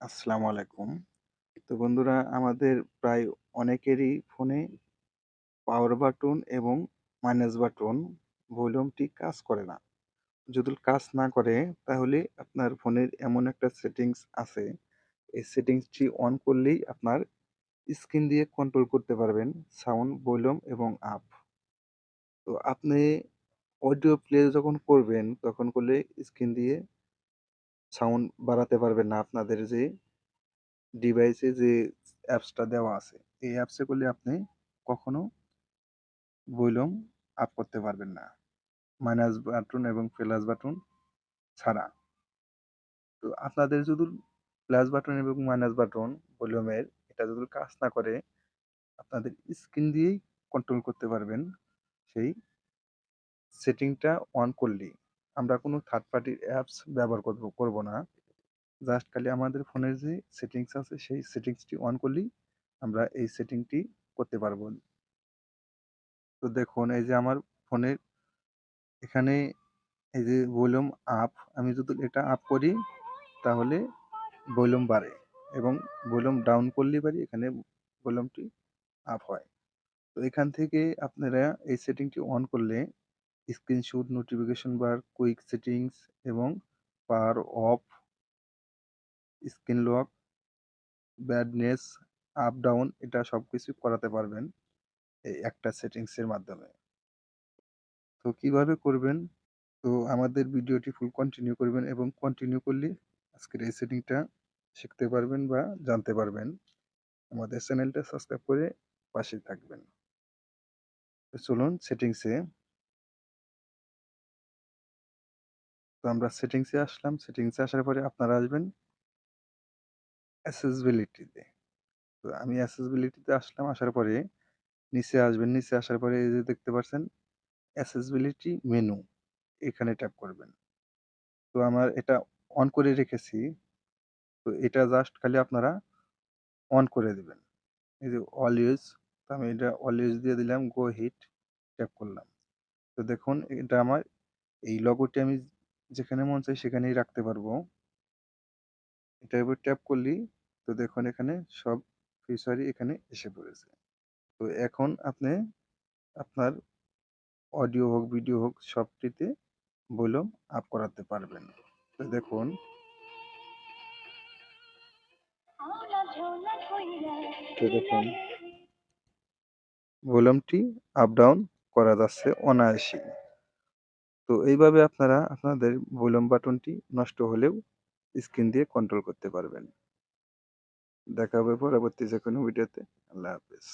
আসসালামু আলাইকুম। তো বন্ধুরা আমাদের প্রায় অনেকেরই ফোনে পাওয়ার বাটন এবং মাইনাস বাটন ভলিউমটি কাজ করে না। যদি কাজ না করে তাহলে আপনার ফোনের এমন একটা সেটিংস আছে, এই সেটিংসটি অন করলেই আপনার স্ক্রিন দিয়ে কন্ট্রোল করতে পারবেন সাউন্ড, ভলিউম এবং আপ। তো আপনি অডিও প্লে যখন করবেন তখন করলে স্ক্রিন দিয়ে সাউন্ড বাড়াতে পারবেন না। আপনাদের যে ডিভাইসে যে অ্যাপসটা দেওয়া আছে, এই অ্যাপসে করলে আপনি কখনো ভলিউম আপ করতে পারবেন না। মাইনাস বাটন এবং প্লাস বাটন ছাড়া। তো আপনাদের যদি প্লাস বাটন এবং মাইনাস বাটন ভলিউমের এটা যদি কাজ না করে, আপনাদের স্ক্রিন দিয়েই কন্ট্রোল করতে পারবেন। সেই সেটিংটা অন করলেই। আমরা কোনো থার্ড পার্টির অ্যাপস ব্যবহার করব করব না। জাস্ট খালি আমাদের ফোনের যে সেটিংস আছে, সেই সেটিংসটি অন করলেই আমরা এই সেটিংটি করতে পারব। তো দেখুন, এই যে আমার ফোনের এখানে এই যে ভলিউম আপ আমি যদি এটা আপ করি, তাহলে ভলিউম বাড়ে এবং ভলিউম ডাউন করলেই পারি এখানে ভলিউমটি আপ হয়। তো এখান থেকে আপনারা এই সেটিংটি অন করলে screenshot notification bar quick settings এবং power off screen lock brightness up down এটা সব কিছু করাতে পারবেন এই একটা সেটিংসের মাধ্যমে। তো কীভাবে করবেন? তো আমাদের ভিডিওটি ফুল কন্টিনিউ করবেন এবং কন্টিনিউ করলে আজকের এই সেটিংটা শিখতে পারবেন বা জানতে পারবেন। আমাদের চ্যানেলটা সাবস্ক্রাইব করে পাশে থাকবেন। চলুন সেটিংসে তো আমরা সেটিংসে আসলাম। সেটিংসে আসার পরে আপনারা আসবেন অ্যাসেসবিলিটিতে তো আমি অ্যাসেসবিলিটিতে আসলাম, আসার পরে নিচে আসবেন। নিচে আসার পরে এই যে দেখতে পাচ্ছেন অ্যাসেসবিলিটি মেনু এখানে ট্যাপ করবেন। তো আমার এটা অন করে রেখেছি। তো এটা জাস্ট খালি আপনারা অন করে দেবেন। এই যে অল ইউজ তো আমি এটা অল ইউজ দিয়ে দিলাম গো হিট ট্যাপ করলাম। তো দেখুন, এটা আমার এই লগোটি আমি যেখানে মন চাই সেখানেই রাখতে পারব। এটার উপর ট্যাপ করলেই তো দেখুন এখানে সব ফিচারই এখানে এসে পড়েছে। তো এখন আপনি আপনার অডিও হোক ভিডিও হোক সবটিতে ভলিউম আপ করাতে পারবেন। তো দেখুন। তো দেখুন। ভলিউমটি আপ ডাউন করা যাচ্ছে অনায়াসই। তো এইভাবে আপনারা আপনাদের ভলিউম বাটনটি নষ্ট হলেও স্ক্রিন দিয়ে কন্ট্রোল করতে পারবেন। দেখা হবে পরবর্তী যে কোনো ভিডিওতে। আল্লাহ হাফেজ।